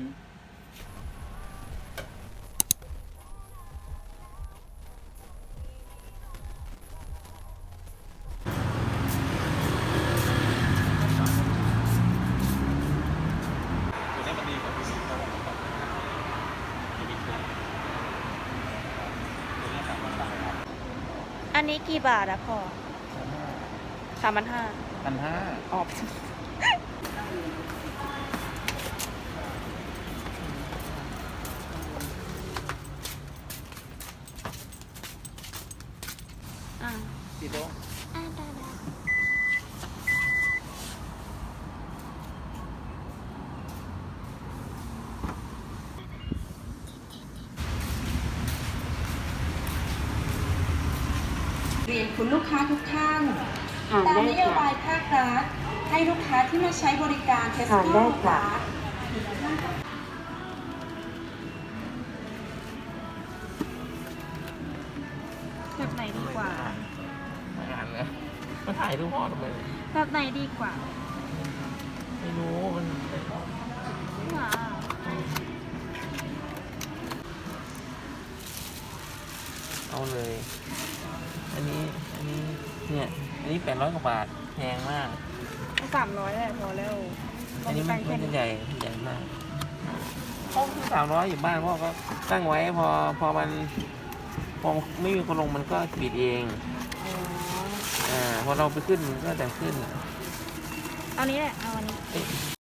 อืมตัวนี้มันดีกว่าตัวนี้เพราะว่ามันต้องมีมีเครื่องตัวนี้สามารถตั้งได้อันนี้กี่บาทอะพ่อสามพันห้าพันห้าออกอ่าสีโดอ่าได้ได้เรียนคุณลูกค้าทุกท่านอ่านตามได้นโยค่ะบายภาครัฐให้ลูกค้าที่มาใช้บริการเทสอ่านโก้ได้ค่ะ แบบไหนดีกว่าไม่ อ่านเลยมาถ่ายรูปพ่อทำไมแบบไหนดีกว่าไม่รู้มันว้าเอาเลย อันนี้อันนี้เนี่ยอันนี้แปดร้อยกว่าบาทแพงมาก สามร้อยแหละพอแล้วอันนี้มันมันจะใหญ่ใหญ่มากพ่อสามร้อยอยู่บ้านพ่อก็ตั้งไว้พอพอมันพอไม่มีคนลงมันก็ปิดเอง อ่าพอเราไปขึ้นมันก็จะขึ้น เอานี้แหละ เอาอันนี้